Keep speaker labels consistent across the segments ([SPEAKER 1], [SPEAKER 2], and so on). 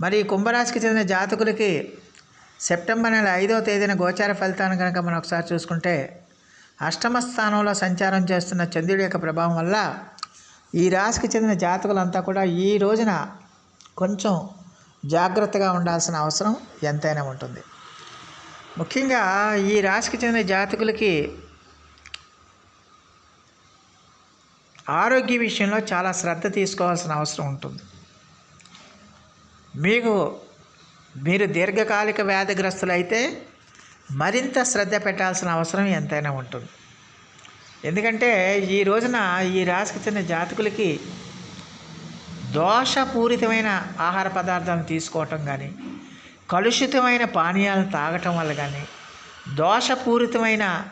[SPEAKER 1] మరి కుంభరాశికి చెందిన జాతకులకి సెప్టెంబర్ నెల ఐదవ తేదీన గోచార ఫలితాన్ని కనుక మనం ఒకసారి చూసుకుంటే అష్టమ స్థానంలో సంచారం చేస్తున్న చంద్రుడి యొక్క ప్రభావం వల్ల ఈ రాశికి చెందిన జాతకులంతా కూడా ఈ రోజున కొంచెం జాగ్రత్తగా ఉండాల్సిన అవసరం ఎంతైనా ఉంటుంది. ముఖ్యంగా ఈ రాశికి చెందిన జాతకులకి ఆరోగ్య విషయంలో చాలా శ్రద్ధ తీసుకోవాల్సిన అవసరం ఉంటుంది. మీకు మీరు దీర్ఘకాలిక వ్యాధిగ్రస్తులైతే మరింత శ్రద్ధ పెట్టాల్సిన అవసరం ఎంతైనా ఉంటుంది. ఎందుకంటే ఈ రోజున ఈ రాశికి చెందిన జాతకులకి దోషపూరితమైన ఆహార పదార్థాలను తీసుకోవటం కానీ కలుషితమైన పానీయాలను తాగటం వల్ల కానీ దోషపూరితమైన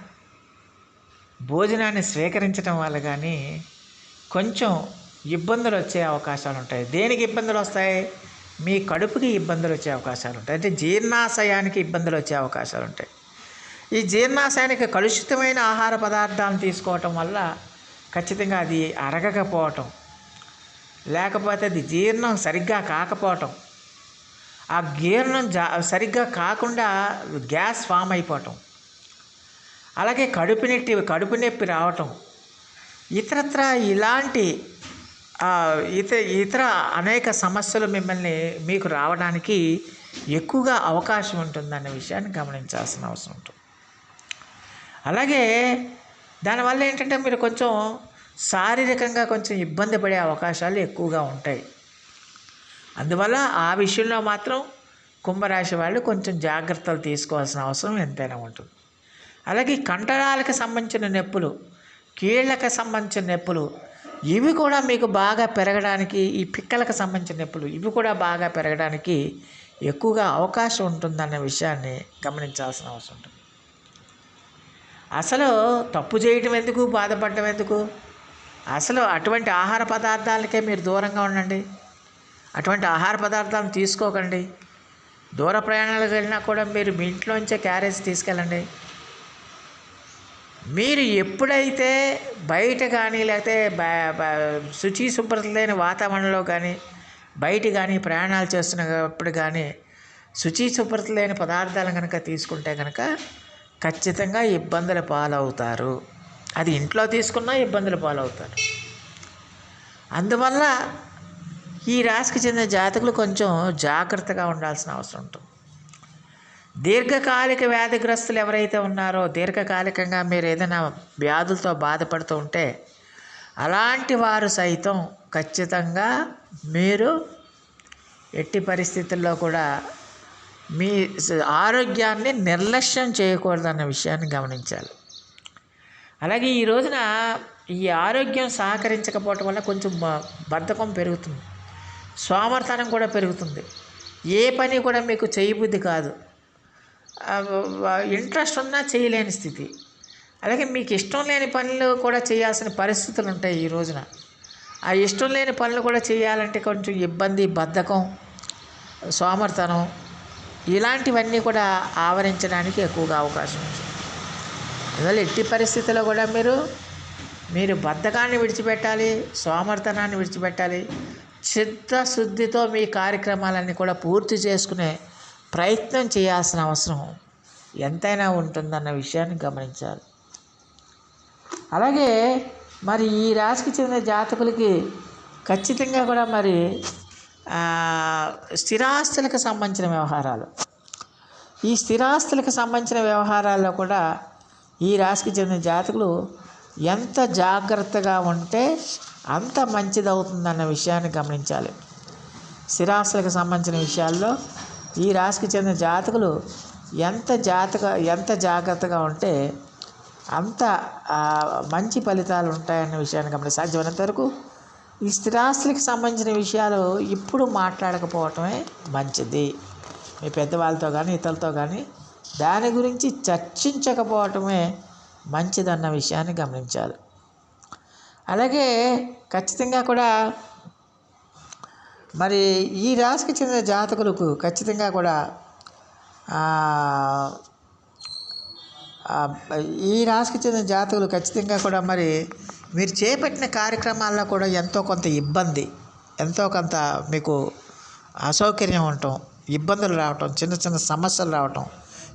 [SPEAKER 1] భోజనాన్ని స్వీకరించడం వల్ల కానీ కొంచెం ఇబ్బందులు వచ్చే అవకాశాలు ఉంటాయి. దేనికి ఇబ్బందులు వస్తాయి? మీ కడుపుకి ఇబ్బందులు వచ్చే అవకాశాలు ఉంటాయి. అంటే జీర్ణాశయానికి ఇబ్బందులు వచ్చే అవకాశాలు ఉంటాయి. ఈ జీర్ణాశయానికి కలుషితమైన ఆహార పదార్థాలను తీసుకోవటం వల్ల ఖచ్చితంగా అది అరగకపోవటం లేకపోతే అది జీర్ణం సరిగ్గా కాకపోవటం ఆ జీర్ణం జా సరిగ్గా కాకుండా గ్యాస్ ఫామ్ అయిపోవటం అలాగే కడుపు నొప్పి కడుపు నొప్పి రావటం ఇతరత్ర ఇలాంటి ఇత ఇతర అనేక సమస్యలు మిమ్మల్ని మీకు రావడానికి ఎక్కువగా అవకాశం ఉంటుందన్న విషయాన్ని గమనించాల్సిన అవసరం ఉంటుంది. అలాగే దానివల్ల ఏంటంటే మీరు కొంచెం శారీరకంగా కొంచెం ఇబ్బంది పడే అవకాశాలు ఎక్కువగా ఉంటాయి. అందువల్ల ఆ విషయంలో మాత్రం కుంభరాశి వాళ్ళు కొంచెం జాగ్రత్తలు తీసుకోవాల్సిన అవసరం ఎంతైనా ఉంటుంది. అలాగే కంటరాలకు సంబంధించిన నొప్పులు కీళ్ళకు సంబంధించిన నొప్పులు ఇవి కూడా మీకు బాగా పెరగడానికి ఈ పిక్కలకు సంబంధించిన నొప్పులు ఇవి కూడా బాగా పెరగడానికి ఎక్కువగా అవకాశం ఉంటుందన్న విషయాన్ని గమనించాల్సిన అవసరం ఉంటుంది. అసలు తప్పు చేయటం ఎందుకు? బాధపడటం ఎందుకు? అసలు అటువంటి ఆహార పదార్థాలకే మీరు దూరంగా ఉండండి. అటువంటి ఆహార పదార్థాలను తీసుకోకండి. దూర ప్రయాణాలకు వెళ్ళినా కూడా మీరు మీ ఇంట్లోంచే క్యారేజ్ తీసుకెళ్ళండి. మీరు ఎప్పుడైతే బయట కానీ లేకపోతే బ- బ- శుచి శుభ్రత లేని వాతావరణంలో కానీ బయట కానీ ప్రయాణాలు చేస్తున్నప్పుడు కానీ శుచి శుభ్రత లేని పదార్థాలను కనుక తీసుకుంటే కనుక ఖచ్చితంగా ఇబ్బందుల పాలవుతారు. అది ఇంట్లో తీసుకున్నా ఇబ్బందుల పాలవుతారు. అందువల్ల ఈ రాశికి చెందిన జాతకులు కొంచెం జాగ్రత్తగా ఉండాల్సిన అవసరం ఉంటుంది. దీర్ఘకాలిక వ్యాధిగ్రస్తులు ఎవరైతే ఉన్నారో దీర్ఘకాలికంగా మీరు ఏదైనా వ్యాధులతో బాధపడుతూ ఉంటే అలాంటి వారు సైతం ఖచ్చితంగా మీరు ఎట్టి పరిస్థితుల్లో కూడా మీ ఆరోగ్యాన్ని నిర్లక్ష్యం చేయకూడదన్న విషయాన్ని గమనించాలి. అలాగే ఈ రోజున ఈ ఆరోగ్యం సహకరించకపోవటం వల్ల కొంచెం బద్ధకం పెరుగుతుంది. సోమర్తనం కూడా పెరుగుతుంది. ఏ పని కూడా మీకు చేయబుద్ధి కాదు. ఇంట్రెస్ట్ ఉన్నా చేయలేని స్థితి. అలాగే మీకు ఇష్టం లేని పనులు కూడా చేయాల్సిన పరిస్థితులు ఉంటాయి ఈ రోజున. ఆ ఇష్టం లేని పనులు కూడా చేయాలంటే కొంచెం ఇబ్బంది బద్ధకం సోమర్తనం ఇలాంటివన్నీ కూడా ఆవరించడానికి ఎక్కువగా అవకాశం ఉంది. అందువల్ల ఎట్టి పరిస్థితుల్లో కూడా మీరు మీరు బద్ధకాన్ని విడిచిపెట్టాలి సోమర్తనాన్ని విడిచిపెట్టాలి చిత్తశుద్ధితో మీ కార్యక్రమాలన్నీ కూడా పూర్తి చేసుకునే ప్రయత్నం చేయాల్సిన అవసరం. ఎంతైనా ఉంటుందన్న విషయాన్ని గమనించాలి. అలాగే మరి ఈ రాశికి చెందిన జాతకులకి ఖచ్చితంగా కూడా మరి స్థిరాస్తులకు సంబంధించిన వ్యవహారాలు. ఈ స్థిరాస్తులకు సంబంధించిన వ్యవహారాల్లో కూడా ఈ రాశికి చెందిన జాతకులు ఎంత జాగ్రత్తగా ఉంటే అంత మంచిదవుతుందన్న విషయాన్ని గమనించాలి. స్థిరాస్తులకు సంబంధించిన విషయాల్లో ఈ రాశికి చెందిన జాతకులు ఎంత జాతక ఎంత జాగ్రత్తగా ఉంటే అంత మంచి ఫలితాలు ఉంటాయన్న విషయాన్ని గమనించి సాధ్యమైనంత వరకు ఈ స్థిరాస్తులకు సంబంధించిన విషయాలు ఇప్పుడు మాట్లాడకపోవటమే మంచిది. మీ పెద్దవాళ్ళతో కానీ ఇతరులతో కానీ దాని గురించి చర్చించకపోవటమే మంచిదన్న విషయాన్ని గమనించాలి. అలాగే ఖచ్చితంగా కూడా మరి ఈ రాశికి చెందిన జాతకులకు ఖచ్చితంగా కూడా ఈ రాశికి చెందిన జాతకులు ఖచ్చితంగా కూడా మరి మీరు చేపట్టిన కార్యక్రమాల్లో కూడా ఎంతో కొంత ఇబ్బంది ఎంతో కొంత మీకు అసౌకర్యం ఉండటం ఇబ్బందులు రావటం చిన్న చిన్న సమస్యలు రావటం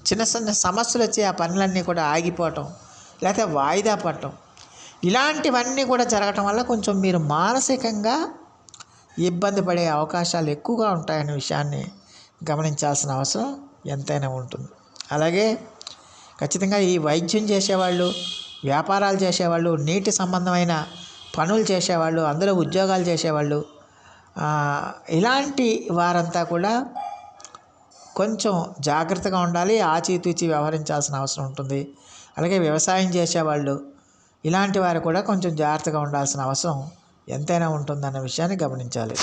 [SPEAKER 1] చిన్న చిన్న సమస్యలు వచ్చి ఆ పనులన్నీ కూడా ఆగిపోవటం లేకపోతే వాయిదా పడటం ఇలాంటివన్నీ కూడా జరగటం వల్ల కొంచెం మీరు మానసికంగా ఇబ్బంది పడే అవకాశాలు ఎక్కువగా ఉంటాయనే విషయాన్ని గమనించాల్సిన అవసరం ఎంతైనా ఉంటుంది. అలాగే ఖచ్చితంగా ఈ వైద్యం చేసేవాళ్ళు వ్యాపారాలు చేసేవాళ్ళు నీటి సంబంధమైన పనులు చేసేవాళ్ళు అందులో ఉద్యోగాలు చేసేవాళ్ళు ఇలాంటి వారంతా కూడా కొంచెం జాగ్రత్తగా ఉండాలి ఆచితూచి వ్యవహరించాల్సిన అవసరం ఉంటుంది. అలాగే వ్యవసాయం చేసేవాళ్ళు ఇలాంటి వారు కూడా కొంచెం జాగ్రత్తగా ఉండాల్సిన అవసరం ఎంతైనా ఉంటుందన్న విషయాన్ని గమనించాలి.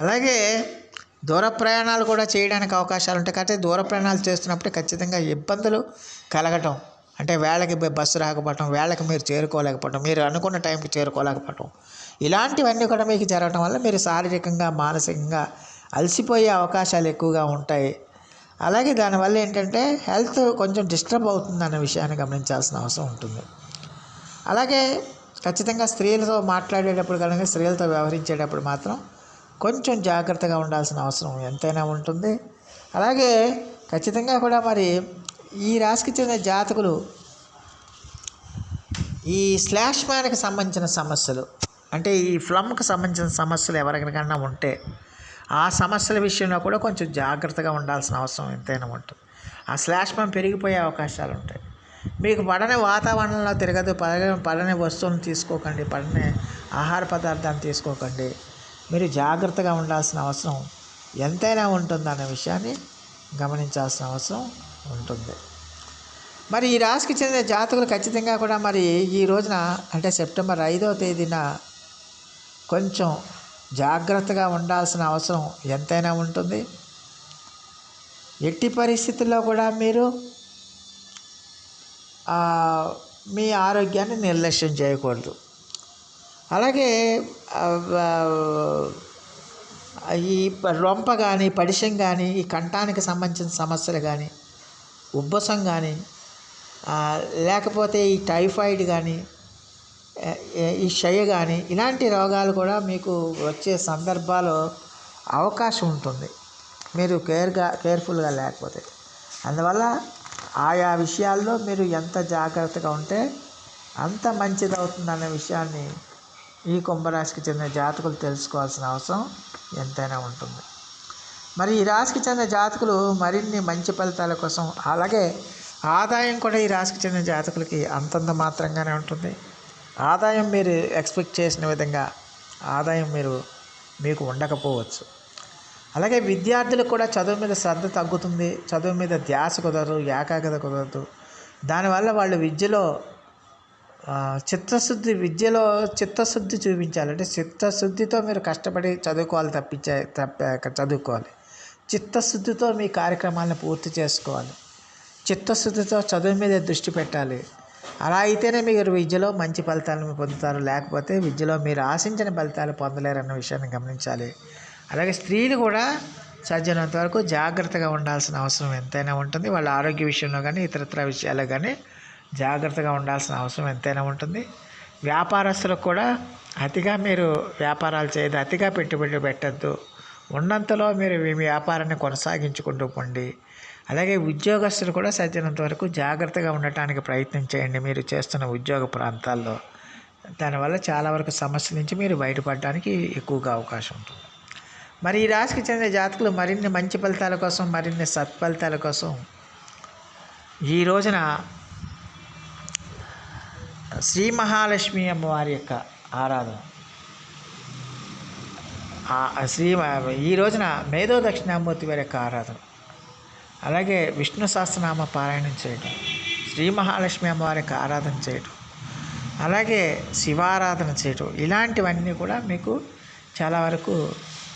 [SPEAKER 1] అలాగే దూర ప్రయాణాలు కూడా చేయడానికి అవకాశాలు ఉంటాయి. కాబట్టి దూర ప్రయాణాలు చేస్తున్నప్పుడు ఖచ్చితంగా ఇబ్బందులు కలగటం అంటే వేళకి బస్సు రాకపోవటం వేళకి మీరు చేరుకోలేకపోవటం మీరు అనుకున్న టైంకి చేరుకోలేకపోవటం ఇలాంటివన్నీ కూడా మీకు జరగటం వల్ల మీరు శారీరకంగా మానసికంగా అలసిపోయే అవకాశాలు ఎక్కువగా ఉంటాయి. అలాగే దానివల్ల ఏంటంటే హెల్త్ కొంచెం డిస్టర్బ్ అవుతుంది అన్న విషయాన్ని గమనించాల్సిన అవసరం ఉంటుంది. అలాగే ఖచ్చితంగా స్త్రీలతో మాట్లాడేటప్పుడు కనుక స్త్రీలతో వ్యవహరించేటప్పుడు మాత్రం కొంచెం జాగ్రత్తగా ఉండాల్సిన అవసరం ఎంతైనా ఉంటుంది. అలాగే ఖచ్చితంగా కూడా మరి ఈ రాశికి చెందిన జాతకులు ఈ స్లాష్ మ్యాన్కి సంబంధించిన సమస్యలు అంటే ఈ ఫ్లమ్కి సంబంధించిన సమస్యలు ఎవరికైనా ఉంటే ఆ సమస్యల విషయంలో కూడా కొంచెం జాగ్రత్తగా ఉండాల్సిన అవసరం ఎంతైనా ఉంటుంది. ఆ స్లాష్ మ్యాన్ పెరిగిపోయే అవకాశాలు ఉంటాయి. మీకు పడని వాతావరణంలో తిరగదు పడని పడని వస్తువులను తీసుకోకండి పడని ఆహార పదార్థాన్ని తీసుకోకండి. మీరు జాగ్రత్తగా ఉండాల్సిన అవసరం ఎంతైనా ఉంటుందన్న విషయాన్ని గమనించాల్సిన అవసరం ఉంటుంది. మరి ఈ రాశికి చెందిన జాతకులు ఖచ్చితంగా కూడా మరి ఈ రోజున అంటే సెప్టెంబర్ ఐదవ తేదీన కొంచెం జాగ్రత్తగా ఉండాల్సిన అవసరం ఎంతైనా ఉంటుంది. ఎట్టి పరిస్థితుల్లో కూడా మీరు మీ ఆరోగ్యాన్ని నిర్లక్ష్యం చేయకూడదు. అలాగే ఈ రొంప కానీ పడిశం కానీ ఈ కంఠానికి సంబంధించిన సమస్యలు కానీ ఉబ్బసం కానీ లేకపోతే ఈ టైఫాయిడ్ కానీ ఈ క్షయ కానీ ఇలాంటి రోగాలు కూడా మీకు వచ్చే సందర్భాలు అవకాశం ఉంటుంది. మీరు కేర్గా కేర్ఫుల్గా లేకపోతే. అందువల్ల ఆయా విషయాల్లో మీరు ఎంత జాగ్రత్తగా ఉంటే అంత మంచిదవుతుందనే విషయాన్ని ఈ కుంభరాశికి చెందిన జాతకులు తెలుసుకోవాల్సిన అవసరం ఎంతైనా ఉంటుంది. మరి ఈ రాశికి చెందిన జాతకులు మరిన్ని మంచి ఫలితాల కోసం అలాగే ఆదాయం కూడా ఈ రాశికి చెందిన జాతకులకి అంతంత మాత్రంగానే ఉంటుంది. ఆదాయం మీరు ఎక్స్పెక్ట్ చేసిన విధంగా ఆదాయం మీరు మీకు ఉండకపోవచ్చు. అలాగే విద్యార్థులకు కూడా చదువు మీద శ్రద్ధ తగ్గుతుంది చదువు మీద ధ్యాస కుదరదు ఏకాగ్రత కుదరదు. దానివల్ల వాళ్ళు విద్యలో చిత్తశుద్ధి విద్యలో చిత్తశుద్ధి చూపించాలంటే చిత్తశుద్ధితో మీరు కష్టపడి చదువుకోవాలి తప్పించే తప్ప చదువుకోవాలి. చిత్తశుద్ధితో మీ కార్యక్రమాలను పూర్తి చేసుకోవాలి. చిత్తశుద్ధితో చదువు మీద దృష్టి పెట్టాలి. అలా అయితేనే మీరు విద్యలో మంచి ఫలితాలను పొందుతారు. లేకపోతే విద్యలో మీరు ఆశించిన ఫలితాలు పొందలేరన్న విషయాన్ని గమనించాలి. అలాగే స్త్రీలు కూడా సాధ్యమైనంత వరకు జాగ్రత్తగా ఉండాల్సిన అవసరం ఎంతైనా ఉంటుంది. వాళ్ళ ఆరోగ్య విషయంలో కానీ ఇతరత్ర విషయాల్లో కానీ జాగ్రత్తగా ఉండాల్సిన అవసరం ఎంతైనా ఉంటుంది. వ్యాపారస్తులకు కూడా అతిగా మీరు వ్యాపారాలు చేయదు అతిగా పెట్టుబడి పెట్టద్దు. ఉన్నంతలో మీరు మీ వ్యాపారాన్ని కొనసాగించుకుంటూ పోండి. అలాగే ఉద్యోగస్తులు కూడా సాధ్యమైనంత వరకు జాగ్రత్తగా ఉండటానికి ప్రయత్నం చేయండి మీరు చేస్తున్న ఉద్యోగ ప్రాంతాల్లో. దానివల్ల చాలా వరకు సమస్య నుంచి మీరు బయటపడడానికి ఎక్కువగా అవకాశం ఉంటుంది. మరి ఈ రాశికి చెందిన జాతకులు మరిన్ని మంచి ఫలితాల కోసం మరిన్ని సత్ఫలితాల కోసం ఈ రోజున శ్రీ మహాలక్ష్మి అమ్మవారి యొక్క ఆరాధన. శ్రీ ఈ రోజున మేధో దక్షిణామూర్తి వారి యొక్క ఆరాధన. అలాగే విష్ణు సహస్రనామ పారాయణం చేయటం శ్రీ మహాలక్ష్మి అమ్మవారి యొక్క ఆరాధన చేయటం అలాగే శివారాధన చేయటం ఇలాంటివన్నీ కూడా మీకు చాలా వరకు